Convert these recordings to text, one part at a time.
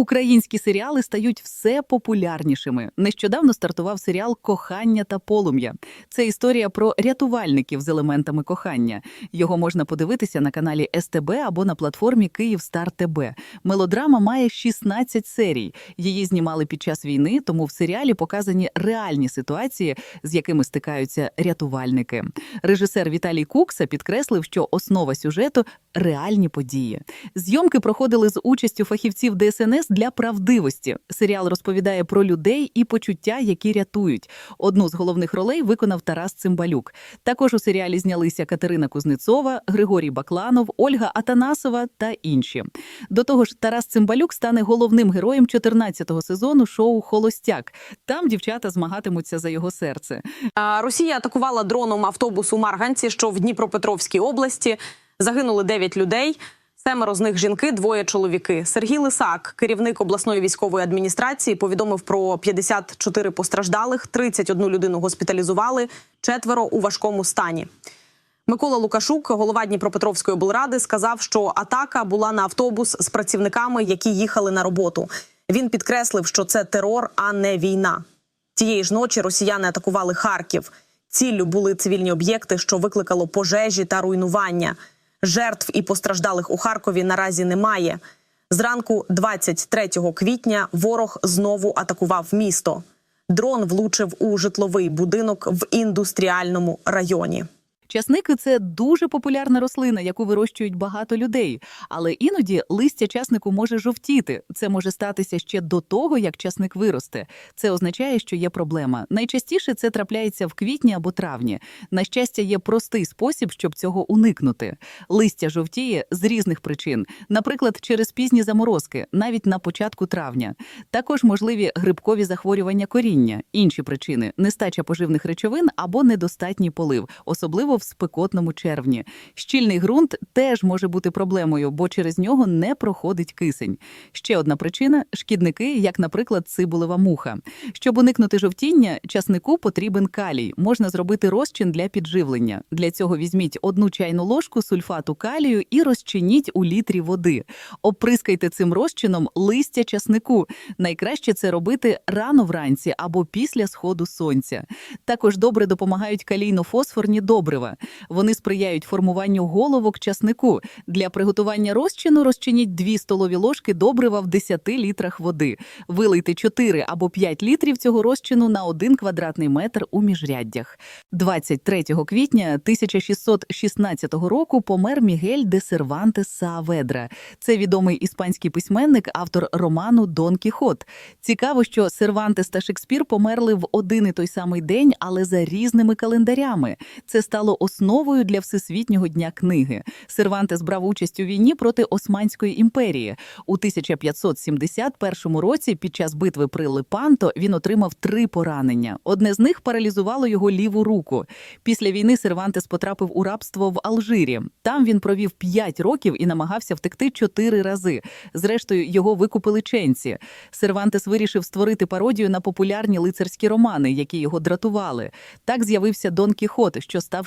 Українські серіали стають все популярнішими. Нещодавно стартував серіал Кохання та полум'я. Це історія про рятувальників з елементами кохання. Його можна подивитися на каналі СТБ або на платформі Київстар ТБ. Мелодрама має 16 серій. Її знімали під час війни, тому в серіалі показані реальні ситуації, з якими стикаються рятувальники. Режисер Віталій Кукса підкреслив, що основа сюжету реальні події. Зйомки проходили з участю фахівців ДСНС для правдивості. Серіал розповідає про людей і почуття, які рятують. Одну з головних ролей виконав Тарас Цимбалюк. Також у серіалі знялися Катерина Кузнецова, Григорій Бакланов, Ольга Атанасова та інші. До того ж, Тарас Цимбалюк стане головним героєм 14-го сезону шоу Холостяк. Там дівчата змагатимуться за його серце. Росія атакувала дроном автобус у Марганці, що в Дніпропетровській області. Загинули 9 людей. Семеро з них жінки, двоє чоловіки. Сергій Лисак, керівник обласної військової адміністрації, повідомив про 54 постраждалих, 31 людину госпіталізували, четверо у важкому стані. Микола Лукашук, голова Дніпропетровської облради, сказав, що атака була на автобус з працівниками, які їхали на роботу. Він підкреслив, що це терор, а не війна. Тієї ж ночі росіяни атакували Харків. Ціллю були цивільні об'єкти, що викликало пожежі та руйнування. Жертв і постраждалих у Харкові наразі немає. Зранку 23 квітня ворог знову атакував місто. Дрон влучив у житловий будинок в індустріальному районі. Часники це дуже популярна рослина, яку вирощують багато людей. Але іноді листя часнику може жовтіти. Це може статися ще до того, як часник виросте. Це означає, що є проблема. Найчастіше це трапляється в квітні або травні. На щастя, є простий спосіб, щоб цього уникнути. Листя жовтіє з різних причин, наприклад, через пізні заморозки, навіть на початку травня. Також можливі грибкові захворювання коріння, інші причини нестача поживних речовин або недостатній полив, особливо в спекотному червні. Щільний ґрунт теж може бути проблемою, бо через нього не проходить кисень. Ще одна причина шкідники, як, наприклад, цибулева муха. Щоб уникнути жовтіння, часнику потрібен калій. Можна зробити розчин для підживлення. Для цього візьміть одну чайну ложку сульфату калію і розчиніть у літрі води. Оприскайте цим розчином листя часнику. Найкраще це робити рано вранці або після сходу сонця. Також добре допомагають калійно-фосфорні добрива. Вони сприяють формуванню головок часнику. Для приготування розчину розчиніть 2 столові ложки добрива в 10 літрах води. Вилийте 4 або 5 літрів цього розчину на 1 квадратний метр у міжряддях. 23 квітня 1616 року помер Мігель де Сервантес Сааведра. Це відомий іспанський письменник, автор роману Дон Кіхот. Цікаво, що Сервантес та Шекспір померли в один і той самий день, але за різними календарями. Це стало основою для Всесвітнього дня книги. Сервантес брав участь у війні проти Османської імперії. У 1571 році, під час битви при Лепанто, він отримав три поранення. Одне з них паралізувало його ліву руку. Після війни Сервантес потрапив у рабство в Алжирі. Там він провів п'ять років і намагався втекти чотири рази. Зрештою, його викупили ченці. Сервантес вирішив створити пародію на популярні лицарські романи, які його дратували. Так з'явився Дон Кіхот, що став.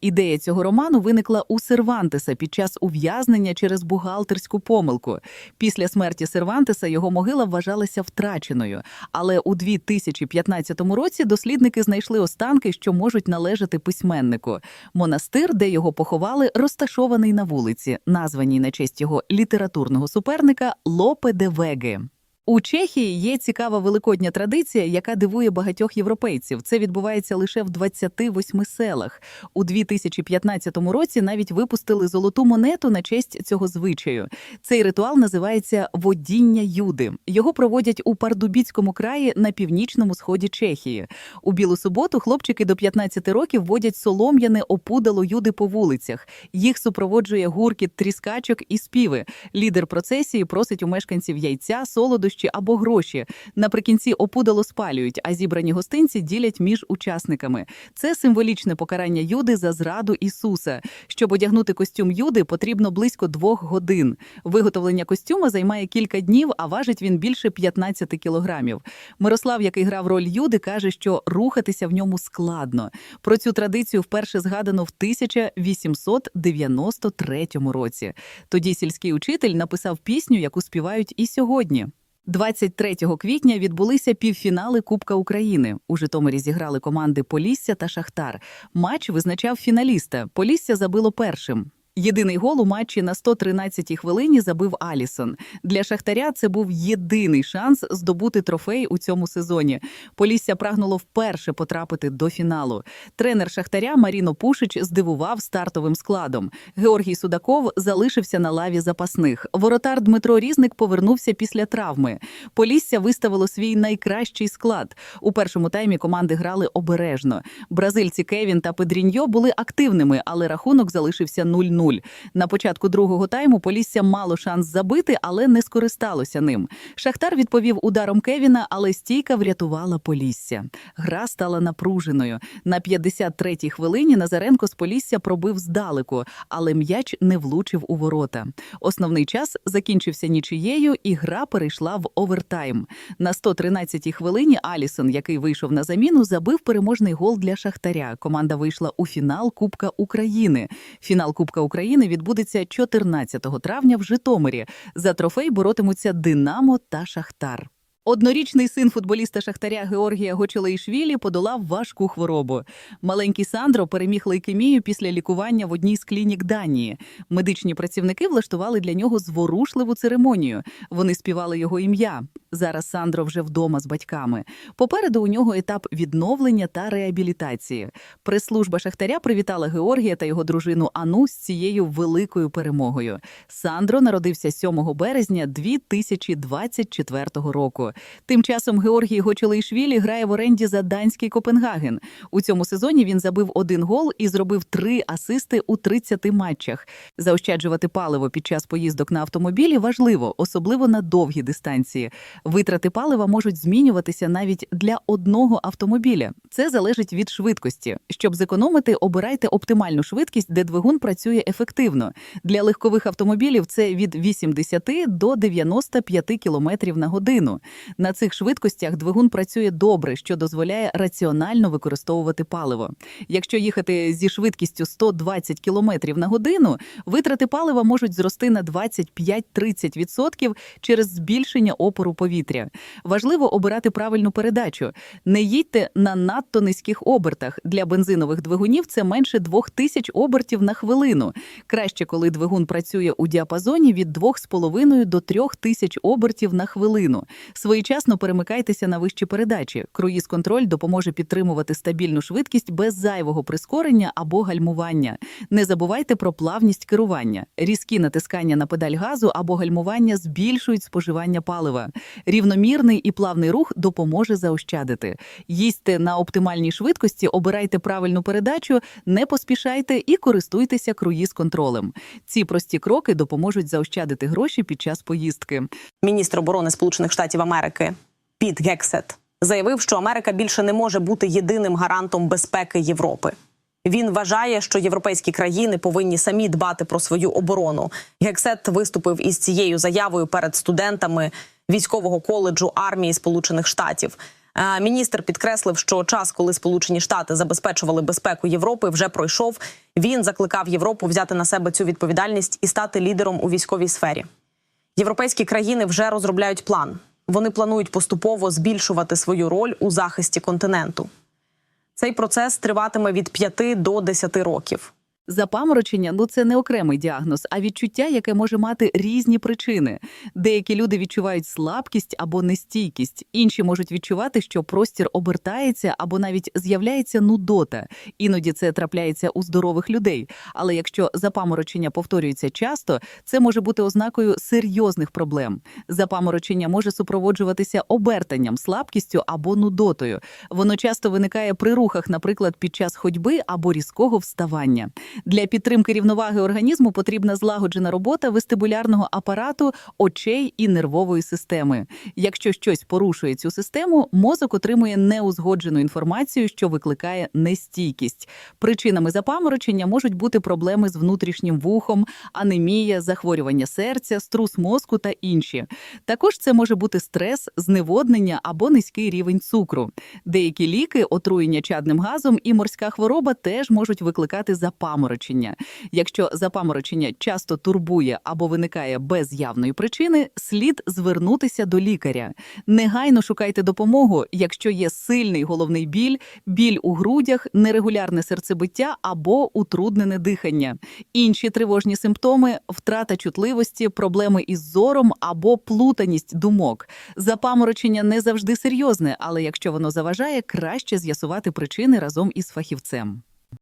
Ідея цього роману виникла у Сервантеса під час ув'язнення через бухгалтерську помилку. Після смерті Сервантеса його могила вважалася втраченою. Але у 2015 році дослідники знайшли останки, що можуть належати письменнику. Монастир, де його поховали, розташований на вулиці, названій на честь його літературного суперника Лопе де Веги. У Чехії є цікава великодня традиція, яка дивує багатьох європейців. Це відбувається лише в 28 селах. У 2015 році навіть випустили золоту монету на честь цього звичаю. Цей ритуал називається водіння юди. Його проводять у Пардубіцькому краї на північному сході Чехії. У білу суботу хлопчики до 15 років водять солом'яне опудало юди по вулицях. Їх супроводжує гуркіт тріскачок і співи. Лідер процесії просить у мешканців яйця, солодощів солодощі або гроші. Наприкінці опудало спалюють, а зібрані гостинці ділять між учасниками. Це символічне покарання Юди за зраду Ісуса. Щоб одягнути костюм Юди, потрібно близько двох годин. Виготовлення костюма займає кілька днів, а важить він більше 15 кілограмів. Мирослав, який грав роль Юди, каже, що рухатися в ньому складно. Про цю традицію вперше згадано в 1893 році. Тоді сільський учитель написав пісню, яку співають і сьогодні. 23 квітня відбулися півфінали Кубка України. У Житомирі зіграли команди Полісся та Шахтар. Матч визначав фіналіста. Полісся забило першим. Єдиний гол у матчі на 113-й хвилині забив Алісон. Для Шахтаря це був єдиний шанс здобути трофей у цьому сезоні. Полісся прагнуло вперше потрапити до фіналу. Тренер Шахтаря Маріно Пушич здивував стартовим складом. Георгій Судаков залишився на лаві запасних. Воротар Дмитро Різник повернувся після травми. Полісся виставило свій найкращий склад. У першому таймі команди грали обережно. Бразильці Кевін та Педріньо були активними, але рахунок залишився 0-0. На початку другого тайму Полісся мало шанс забити, але не скористалося ним. Шахтар відповів ударом Кевіна, але стійка врятувала Полісся. Гра стала напруженою. На 53-й хвилині Назаренко з Полісся пробив здалеку, але м'яч не влучив у ворота. Основний час закінчився нічиєю, і гра перейшла в овертайм. На 113-й хвилині Алісон, який вийшов на заміну, забив переможний гол для Шахтаря. Команда вийшла у фінал Кубка України. Фінал Кубка України відбудеться 14 травня в Житомирі. За трофей боротимуться Динамо та Шахтар. Однорічний син футболіста Шахтаря Георгія Гочелеїшвілі подолав важку хворобу. Маленький Сандро переміг лейкемію після лікування в одній з клінік Данії. Медичні працівники влаштували для нього зворушливу церемонію. Вони співали його ім'я. Зараз Сандро вже вдома з батьками. Попереду у нього етап відновлення та реабілітації. Прес-служба Шахтаря привітала Георгія та його дружину Ану з цією великою перемогою. Сандро народився 7 березня 2024 року. Тим часом Георгій Гочелейшвілі грає в оренді за данський Копенгаген. У цьому сезоні він забив один гол і зробив три асисти у 30 матчах. Заощаджувати паливо під час поїздок на автомобілі важливо, особливо на довгі дистанції. Витрати палива можуть змінюватися навіть для одного автомобіля. Це залежить від швидкості. Щоб зекономити, обирайте оптимальну швидкість, де двигун працює ефективно. Для легкових автомобілів це від 80 до 95 км на годину. На цих швидкостях двигун працює добре, що дозволяє раціонально використовувати паливо. Якщо їхати зі швидкістю 120 км на годину, витрати палива можуть зрости на 25-30% через збільшення опору повітря. Важливо обирати правильну передачу. Не їдьте на надто низьких обертах. Для бензинових двигунів це менше 2000 обертів на хвилину. Краще, коли двигун працює у діапазоні від 2,5 до 3000 обертів на хвилину. Своєчасно перемикайтеся на вищі передачі. Круїз-контроль допоможе підтримувати стабільну швидкість без зайвого прискорення або гальмування. Не забувайте про плавність керування. Різкі натискання на педаль газу або гальмування збільшують споживання палива. Рівномірний і плавний рух допоможе заощадити. Їздьте на оптимальній швидкості, обирайте правильну передачу, не поспішайте і користуйтеся круїз-контролем. Ці прості кроки допоможуть заощадити гроші під час поїздки. Міністр оборони Сполучених Штатів Америки Піт Гексет заявив, що Америка більше не може бути єдиним гарантом безпеки Європи. Він вважає, що європейські країни повинні самі дбати про свою оборону. Гексет виступив із цією заявою перед студентами військового коледжу армії Сполучених Штатів. Е, Міністр підкреслив, що час, коли Сполучені Штати забезпечували безпеку Європи, вже пройшов. Він закликав Європу взяти на себе цю відповідальність і стати лідером у військовій сфері. Європейські країни вже розробляють план. Вони планують поступово збільшувати свою роль у захисті континенту. Цей процес триватиме від 5 до 10 років. Запаморочення ну це не окремий діагноз, а відчуття, яке може мати різні причини. Деякі люди відчувають слабкість або нестійкість, інші можуть відчувати, що простір обертається або навіть з'являється нудота. Іноді це трапляється у здорових людей. Але якщо запаморочення повторюється часто, це може бути ознакою серйозних проблем. Запаморочення може супроводжуватися обертанням, слабкістю або нудотою. Воно часто виникає при рухах, наприклад, під час ходьби або різкого вставання. Для підтримки рівноваги організму потрібна злагоджена робота вестибулярного апарату, очей і нервової системи. Якщо щось порушує цю систему, мозок отримує неузгоджену інформацію, що викликає нестійкість. Причинами запаморочення можуть бути проблеми з внутрішнім вухом, анемія, захворювання серця, струс мозку та інші. Також це може бути стрес, зневоднення або низький рівень цукру. Деякі ліки, отруєння чадним газом і морська хвороба теж можуть викликати запаморочення. Якщо запаморочення часто турбує або виникає без явної причини, слід звернутися до лікаря. Негайно шукайте допомогу, якщо є сильний головний біль, біль у грудях, нерегулярне серцебиття або утруднене дихання. Інші тривожні симптоми втрата чутливості, проблеми із зором або плутаність думок. Запаморочення не завжди серйозне, але якщо воно заважає, краще з'ясувати причини разом із фахівцем.